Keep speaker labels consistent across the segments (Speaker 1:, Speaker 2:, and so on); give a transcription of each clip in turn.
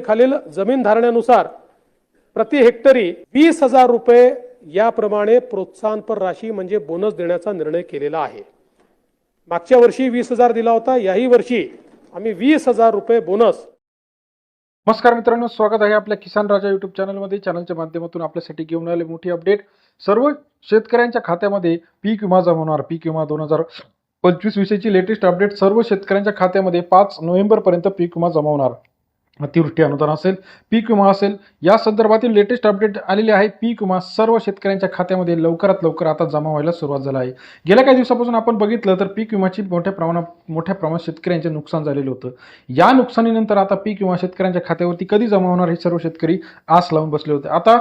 Speaker 1: खालील जमीन धारण्यानुसार प्रति हेक्टरी वीस हजार रुपये याप्रमाणे प्रोत्साहनपर राशी म्हणजे बोनस देण्याचा निर्णय केलेला आहे. मागच्या वर्षी वीस हजार दिला होता याही वर्षी आम्ही वीस हजार रुपये बोनस.
Speaker 2: नमस्कार मित्रांनो स्वागत आहे आपल्या किसान राजा युट्यूब चॅनलमध्ये. चॅनलच्या माध्यमातून आपल्यासाठी घेऊन आले मोठी अपडेट. सर्व शेतकऱ्यांच्या खात्यामध्ये पीक विमा जमा होणार. पीक विमा दोन हजार पंचवीस विषयीची लेटेस्ट अपडेट सर्व शेतकऱ्यांच्या खात्यामध्ये पाच नोव्हेंबरपर्यंत पीक विमा जमा होणार. अतिवृष्टी अनुदान असेल पीक विमा असेल या संदर्भातील लेटेस्ट अपडेट आलेले आहे. पीक विमा सर्व शेतकऱ्यांच्या खात्यामध्ये लवकरात लवकर आता जमा व्हायला सुरुवात झाला आहे. गेल्या काही दिवसापासून आपण बघितलं तर पीक विमाची मोठ्या प्रमाणात मोठ्या प्रमाणात शेतकऱ्यांचे नुकसान झालेलं होतं. या नुकसानीनंतर आता पीक विमा शेतकऱ्यांच्या खात्यावरती कधी जमा होणार हे सर्व शेतकरी आस लावून बसले होते. आता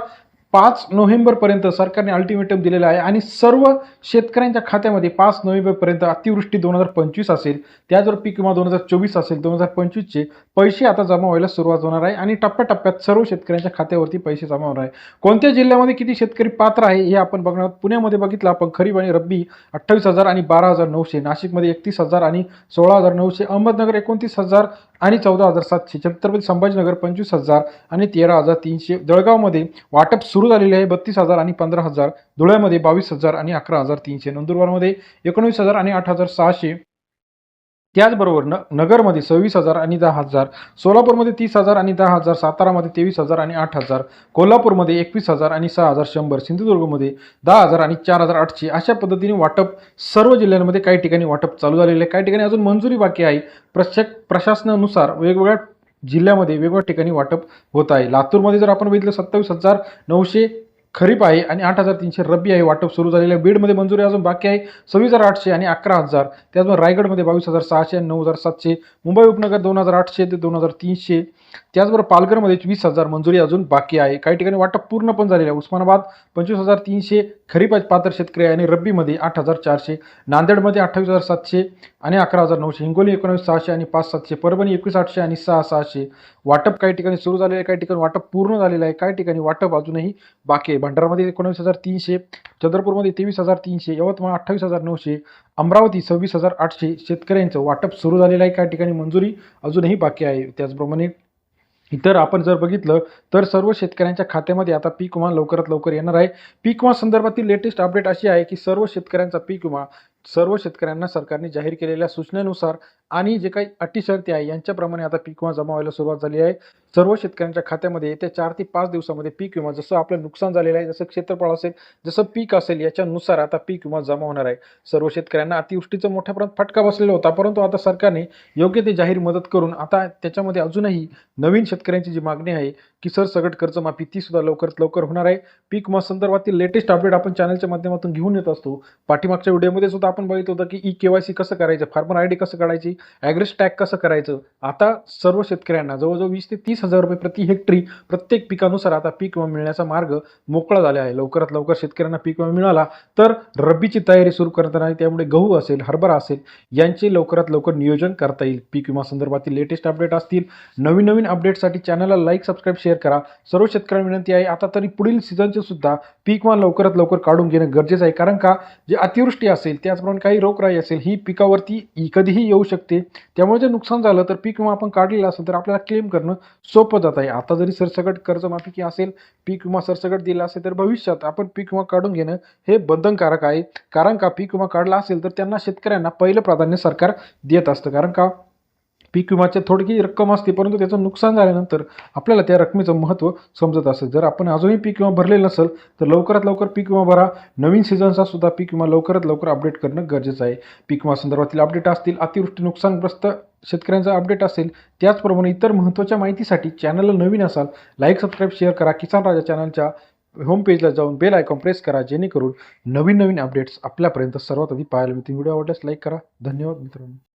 Speaker 2: पाच नोव्हेंबरपर्यंत सरकारने अल्टिमेटम दिलेलं आहे आणि सर्व शेतकऱ्यांच्या खात्यामध्ये पाच नोव्हेंबरपर्यंत अतिवृष्टी दोन हजार पंचवीस असेल त्याचबरोबर पीक विमा दोन हजार चोवीस असेल दोन हजार पंचवीसचे पैसे आता जमा व्हायला सुरुवात होणार आहे आणि टप्प्याटप्प्यात सर्व शेतकऱ्यांच्या खात्यावरती पैसे जमा होणार आहे. कोणत्या जिल्ह्यामध्ये किती शेतकरी पात्र आहे हे आपण बघणार आहोत. पुण्यामध्ये बघितलं आपण खरीप आणि रब्बी अठ्ठावीस हजार आणि बारा हजार नऊशे नाशिकमध्ये एकतीस हजार आणि सोळा हजार नऊशे अहमदनगर एकोणतीस हजार आणि चौदा हजार सातशे छत्रपती संभाजीनगर पंचवीस हजार आणि तेरा हजार तीनशे जळगावमध्ये वाटप सुरू झालेले आहे. बत्तीस हजार आणि पंधरा हजार. धुळ्यामध्ये बावीस हजार आणि अकरा हजार तीनशे नंदुरबारमध्ये एकोणवीस हजार आणि आठ हजार सहाशे त्याचबरोबर न नगरमध्ये सव्वीस हजार आणि दहा हजार सोलापूरमध्ये तीस हजार आणि दहा हजार सातारामध्ये तेवीस हजार आणि आठ हजार कोल्हापूरमध्ये एकवीस हजार आणि सहा हजार शंभर सिंधुदुर्गमध्ये दहा हजार आणि चार हजार आठशे. अशा पद्धतीने वाटप सर्व जिल्ह्यांमध्ये काही ठिकाणी वाटप चालू झालेले आहे. काही ठिकाणी अजून मंजुरी बाकी आहे. प्रशाक प्रशासनानुसार वेगवेगळ्या जिल्ह्यामध्ये वेगवेगळ्या ठिकाणी वाटप होत आहे. लातूरमध्ये जर आपण बघितलं सत्तावीस हजार नऊशे खरीप आहे आणि आठ हजार तीनशे रब्बी आहे. वाटप सुरू झालेलं आहे. बीडमध्ये मंजुरी अजून बाकी आहे. सव्वीस हजार आठशे आणि अकरा हजार. त्याचबरोबर रायगडमध्ये बावीस हजार सहाशे आणि नऊ हजार सातशे. मुंबई उपनगर दोन हजार आठशे ते दोन हजार तीनशे. त्याचबरोबर पालघरमध्ये वीस हजार मंजुरी अजून बाकी आहे. काही ठिकाणी वाटप पूर्ण पण झालेलं आहे. उस्मानाबाद पंचवीस हजार तीनशे. खरीप पात्र शेतकरी आहे आणि रब्बीमध्ये आठ हजार चारशे. नांदेडमध्ये अठ्ठावीस हजार सातशे आणि अकरा हजार नऊशे. हिंगोली एकोणावीस सहाशे आणि पाच सातशे. परभणी एकवीस आठशे आणि सहा सहाशे. वाटप काही ठिकाणी सुरू झालेलं आहे. काही ठिकाणी वाटप पूर्ण झालेलं आहे. काही ठिकाणी वाटप अजूनही बाकी आहे. भंडारामध्ये एकोणावीस हजार तीनशे चंद्रपूरमध्ये तेवीस हजार तीनशे यवतमाळ अठ्ठावीस हजार नऊशे अमरावती सव्वीस हजार आठशे. शेतकऱ्यांचं वाटप सुरू झालेलं आहे. काही ठिकाणी मंजुरी अजूनही बाकी आहे. त्याचप्रमाणे इतर आपण जर बघितलं तर सर्व शेतकऱ्यांच्या खात्यामध्ये आता पीक विमा लवकरात लवकर येणार आहे. पीक विमा संदर्भातील लेटेस्ट अपडेट अशी आहे की सर्व शेतकऱ्यांचा पीक विमा सर्व शेतकऱ्यांना सरकारने जाहीर केलेल्या सूचनेनुसार आणि जे काही अटी शर्ती आहे यांच्याप्रमाणे आता पीक विमा जमा व्हायला सुरुवात झाली आहे. सर्व शेतकऱ्यांच्या खात्यामध्ये येत्या चार ते पाच दिवसामध्ये पीक विमा जसं आपलं नुकसान झालेलं आहे जसं क्षेत्रफळ असेल जसं पीक असेल याच्यानुसार आता पीक विमा जमा होणार आहे. सर्व शेतकऱ्यांना अतिवृष्टीचा मोठ्या प्रमाणात फटका बसलेला होता परंतु आता सरकारने योग्य ते जाहीर मदत करून आता त्याच्यामध्ये अजूनही नवीन शेतकऱ्यांची जी मागणी आहे की सर सगट कर्जमाफी ती सुद्धा लवकरात लवकर होणार आहे. पीक विमा संदर्भातील लेटेस्ट अपडेट आपण चॅनलच्या माध्यमातून घेऊन येत असतो. पाठीमागच्या व्हिडिओमध्ये सुद्धा आपण बघितलं होतं की ई के वाय सी कसं करायचं फार्मर आय डी कसं काढायची ॲग्रेस टॅग कसं करायचं आता सर्व शेतकऱ्यांना जवळजवळ वीस ते तीस हजार रुपये प्रति हेक्टरी प्रत्येक पिकानुसार आता पीक विमा मिळण्याचा मार्ग मोकळा झाला आहे. लवकरात लवकर शेतकऱ्यांना पीक विमा मिळाला तर रब्बीची तयारी सुरू करताना आहे. त्यामुळे गहू असेल हरभरा असेल यांचे लवकरात लवकर नियोजन करता येईल. पीक विमा संदर्भातील लेटेस्ट अपडेट असतील. नवीन नवीन अपडेटसाठी चॅनलला लाईक सबस्क्राईब शेअर करा. सर्व शेतकऱ्यांना विनंती आहे आता तरी पुढील सीझनचे सुद्धा पीक विमा लवकरात लवकर काढून घेणं गरजेचं आहे. कारण का? जे अतिवृष्टी असेल त्याचप्रमाणे काही रोगराई असेल ही पिकावरती कधीही येऊ शकते. त्यामुळे जर नुकसान झालं तर पीक विमा आपण काढलेला असेल तर आपल्याला क्लेम करणं सोपं जात. आहे आता जरी सरसकट कर्जमाफी की असेल पीक विमा सरसकट दिला असेल तर भविष्यात आपण पीक विमा काढून घेणं हे बंधनकारक आहे. कारण का पीक विमा काढला असेल तर त्यांना शेतकऱ्यांना पहिलं प्राधान्य सरकार देत असतं. कारण का? पीक विमाच्या थोडकी रक्कम असते परंतु त्याचं नुकसान झाल्यानंतर आपल्याला त्या रकमेचं महत्त्व समजत असेल. जर आपण अजूनही पीक विमा भरलेलं नसेल तर लवकरात लवकर पीक विमा भरा. नवीन सीझनचा सुद्धा पीक विमा लवकरात लवकर अपडेट करणं गरजेचं आहे. पीक विमा संदर्भातील अपडेट असतील अतिवृष्टी नुकसानग्रस्त शेतकऱ्यांचा अपडेट असेल त्याचप्रमाणे इतर महत्त्वाच्या माहितीसाठी चॅनलला नवीन असाल लाईक सबस्क्राईब शेअर करा. किसान राजा चॅनलच्या होम पेजला जाऊन बेल आयकॉन प्रेस करा जेणेकरून नवीन नवीन अपडेट्स आपल्यापर्यंत सर्वात आधी पाहायला मिळतील. व्हिडिओ आवडल्यास लाईक करा. धन्यवाद मित्रांनो.